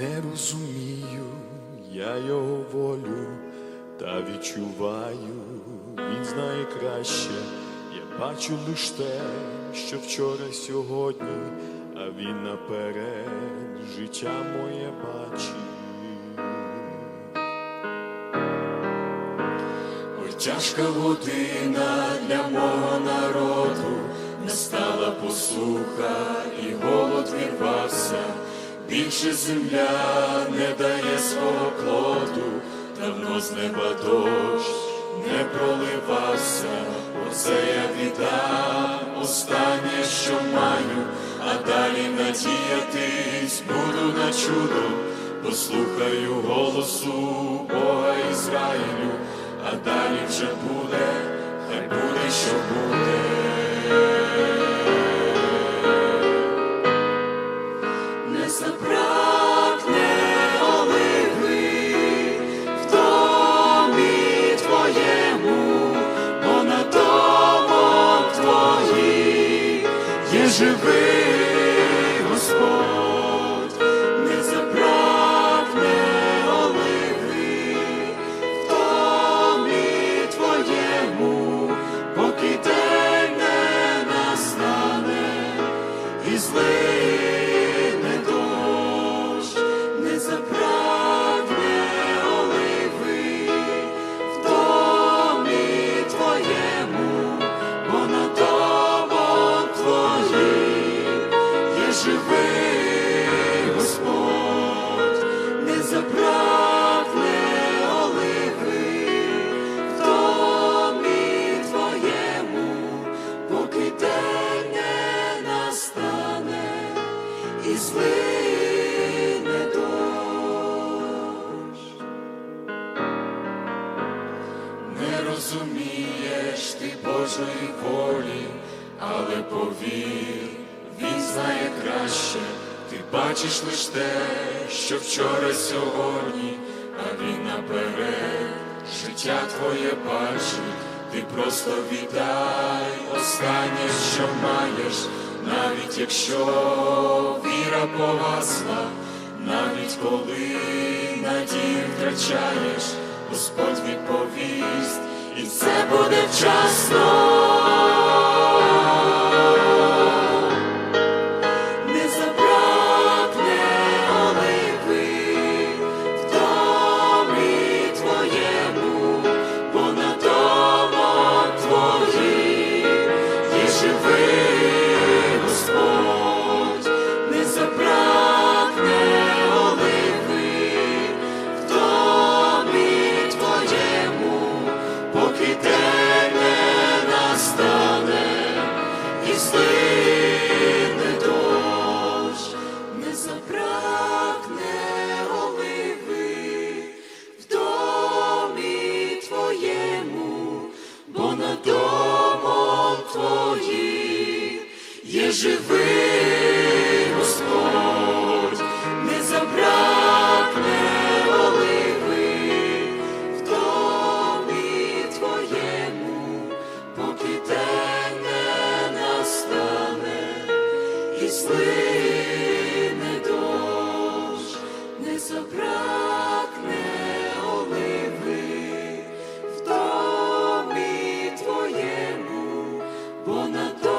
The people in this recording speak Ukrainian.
Не розумію я його волю, та відчуваю, він знає краще. Я бачу лиш те, що вчора сьогодні, а він наперед життя моє бачить. Ой, тяжка година для мого народу, настала посуха і голод вірвався, більше земля не дає свого плоду, давно з неба дощ не проливався, оце я віддам останнє, що маю, а далі надіятись буду на чудо, послухаю голосу Бога Ізраїлю, а далі вже буде, хай буде, що буде. To be. І злине дощ. Не розумієш ти Божої волі, але повір, він знає краще. Ти бачиш лиш те, що вчора сьогодні, а він наперед життя твоє бачить. Ти просто віддай останнє, що маєш, навіть якщо віра погасла, навіть коли надію втрачаєш, Господь відповість, і це буде вчасно. Не живий Господь, не забракне оливи в твоєму, поки день не настане і злине дощ, не забракне оливи в домі твоєму, бо на то.